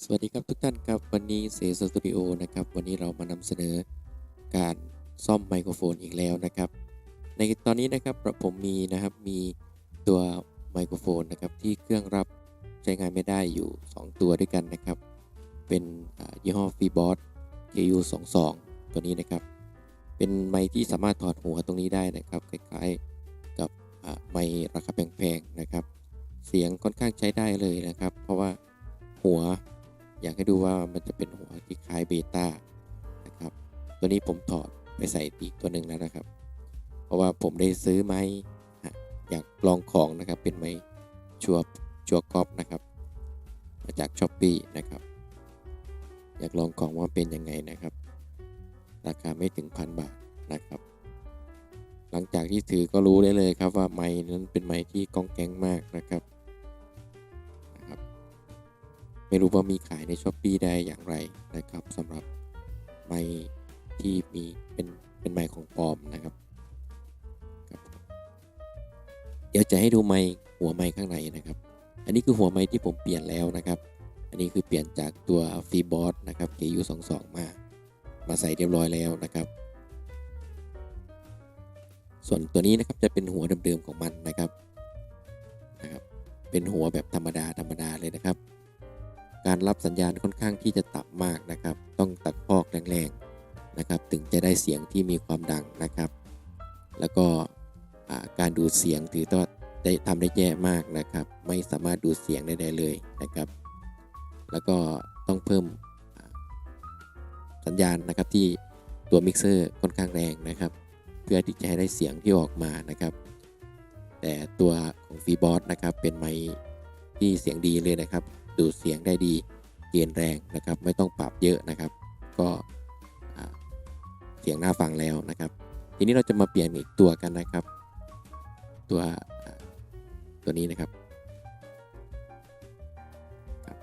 สวัสดีครับทุกท่านครับวันนี้เสสตูดิโอนะครับวันนี้เรามานำเสนอการซ่อมไมโครโฟนอีกแล้วนะครับ ในตอนนี้นะครับผมมีนะครับมีตัวไมโครโฟนนะครับที่เครื่องรับใช้งานไม่ได้อยู่ 2 ตัวด้วยกันนะครับ เป็นยี่ห้อฟีบอส KU22 ตัวนี้นะครับ เป็นไมค์ที่สามารถถอดหัวตรงนี้ได้นะครับคล้ายๆกับไมค์ราคาแพงๆนะครับ เสียงค่อนข้างใช้ได้เลยนะครับ เพราะว่าหัว อยากให้ดูว่ามันจะเป็นหัวที่คล้ายเบต้านะครับ ตัวนี้ผมถอดไปใส่อีกตัวหนึ่งแล้วนะครับ เพราะว่าผมได้ซื้อไม้อยากลองของนะครับเป็นไม้ชัวชัวกอปนะครับ มาจากช้อปปีนะครับ อยากลองของว่าเป็นยังไงนะครับ ราคาไม่ถึงพันบาทนะครับ หลังจากที่ถือก็รู้ได้เลยครับว่าไม้นั้นเป็นไม้ที่กองแกงมากนะครับ ไม่รู้ว่ามีขายในช้อปปีได้อย่างไรนะครับสำหรับไม้ที่มีเป็นเป็นไม้ของปลอมนะครับครับเดี๋ยวจะให้ดูไม้หัวไม้ข้างในนะครับ อันนี้คือหัวไม้ที่ผมเปลี่ยนแล้วนะครับ อันนี้คือเปลี่ยนจากตัวฟีบอสนะครับ KU22 มามาใส่เรียบร้อยแล้วนะครับ ส่วนตัวนี้นะครับจะเป็นหัวเดิมๆของมันนะครับนะครับ เป็นหัวแบบธรรมดาธรรมดาเลยนะครับ การรับสัญญาณค่อนข้างที่จะต่ำมากนะครับ ต้องตัดพอกแรงๆนะครับ ถึงจะได้เสียงที่มีความดังนะครับ แล้วก็การดูดเสียงถือว่าได้ทำได้แย่มากนะครับ ไม่สามารถดูดเสียงได้เลยนะครับ แล้วก็ต้องเพิ่มสัญญาณนะครับที่ตัวมิกเซอร์ค่อนข้างแรงนะครับ เพื่อที่จะให้ได้เสียงที่ออกมานะครับ แต่ตัวของฟีบอสนะครับเป็นไมค์ที่เสียงดีเลยนะครับ ดูดเสียงได้ดีเกณฑ์แรงนะครับ ไม่ต้องปรับเยอะนะครับ ก็เสียงน่าฟังแล้วนะครับ ทีนี้เราจะมาเปลี่ยนอีกตัวกันนะครับ ตัวตัวนี้นะครับ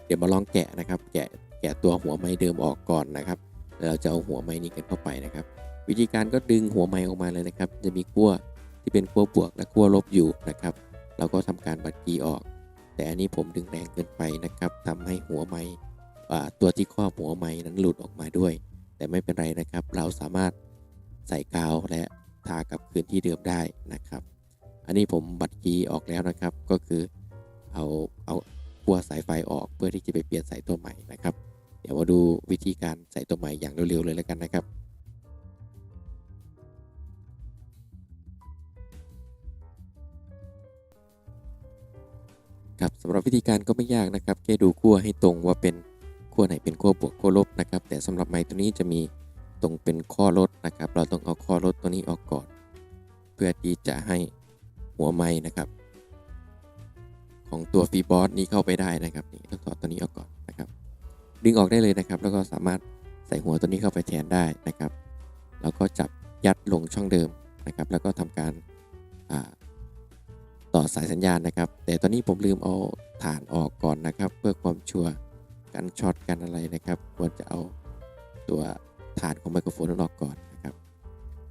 เดี๋ยวมาลองแกะนะครับ แกะแกะตัวหัวไม้เดิมออกก่อนนะครับแล้วเราจะเอาหัวไม้นี้กันเข้าไปนะครับ วิธีการก็ดึงหัวไม้ออกมาเลยนะครับ จะมีขั้วที่เป็นขั้วบวกและขั้วลบอยู่นะครับ เราก็ทำการบัดกีออก แต่อันนี้ผมดึงแรงเกินไปนะครับทำให้หัวไม้ตัวที่ครอบหัวไม้นั้นหลุดออกมาด้วย แต่ไม่เป็นไรนะครับ เราสามารถใส่กาวและทากลับคืนที่เดิมได้นะครับ อันนี้ผมบัดกีออกแล้วนะครับ ก็คือเอาเอาขั้วสายไฟออกเพื่อที่จะไปเปลี่ยนสายตัวใหม่นะครับ เดี๋ยวมาดูวิธีการใส่ตัวใหม่อย่างเร็วๆเลยแล้วกันนะครับ ครับสำหรับวิธีการก็ไม่ยากนะครับ แค่ดูขั้วให้ตรงว่าเป็นขั้วไหนเป็นขั้วบวกขั้วลบนะครับ แต่สำหรับไม้ตัวนี้จะมีตรงเป็นข้อลดนะครับ เราต้องเอาข้อลดตัวนี้ออกก่อน เพื่อที่จะให้หัวไม้นะครับ ของตัวฟีบอสนี้เข้าไปได้นะครับนี่ต้องถอดตัวนี้ออกก่อนนะครับ ดึงออกได้เลยนะครับ แล้วก็สามารถใส่หัวตัวนี้เข้าไปแทนได้นะครับ แล้วก็จับยัดลงช่องเดิมนะครับ แล้วก็ทำการ ต่อสายสัญญาณนะครับ แต่ตอนนี้ผมลืมเอาฐานออกก่อนนะครับ เพื่อความชัวร์กันช็อตกันอะไรนะครับ ควรจะเอาตัวฐานของไมโครโฟนนั้นออกก่อนนะครับ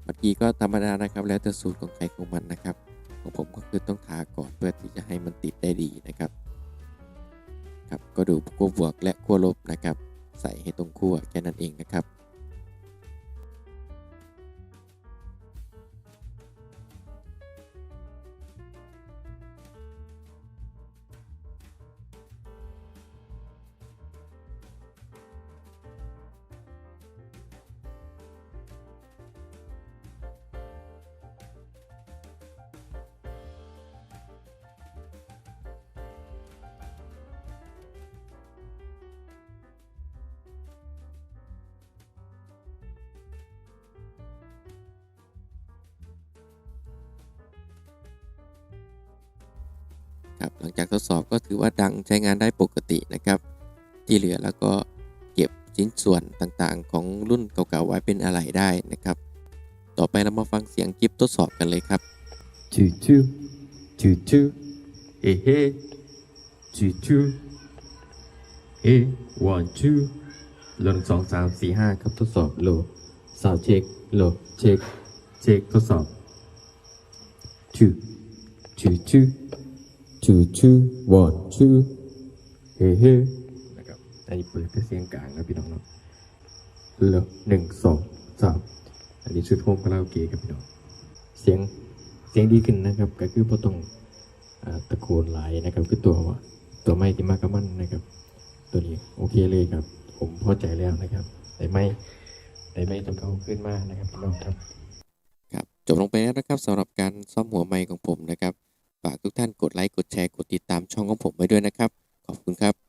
เมื่อกี้ก็ธรรมดานะครับ แล้วแต่สูตรของใครของมันนะครับ ของผมก็คือต้องทาก่อนเพื่อที่จะให้มันติดได้ดีนะครับครับก็ดูขั้วบวกและขั้วลบนะครับ ใส่ให้ตรงขั้วแค่นั้นเองนะครับ ครับหลังจากทดสอบก็ถือว่าดังใช้งานได้ปกตินะครับ ที่เหลือแล้วก็เก็บชิ้นส่วนต่างๆ ของรุ่นเก่าๆไว้เป็นอะไหล่ได้นะครับ ต่อไปเรามาฟังเสียงกิฟทดสอบกันเลยครับ two two two two hey hey two two hey one two ลงสองสามสี่ห้าครับทดสอบโหลสาวเช็คโหลเช็คเช็คทดสอบ two two two two two one two เฮ้เฮ้นะครับอันนี้เปิดเป็นเสียงกลางนะพี่น้องเนาะเลวหนึ่งสองสามอันนี้ชุดโฮมคาราโอเกะครับพี่น้องเสียงเสียงดีขึ้นนะครับ ก็คือพอต้องอ่าตะโกนหลายนะครับ คือตัวตัวไม้ที่มากกับมันนะครับ ตัวนี้โอเคเลยครับ ผมพอใจแล้วนะครับแต่ไม่แต่ไม่ต้องเอาขึ้นมานะครับพี่น้องครับครับจบลงไปแล้วนะครับสำหรับการซ่อมหัวไมค์ของผมนะครับ ฝากทุกท่านกดไลค์ กดแชร์ กดติดตามช่องของผมไว้ด้วยนะครับ ขอบคุณครับ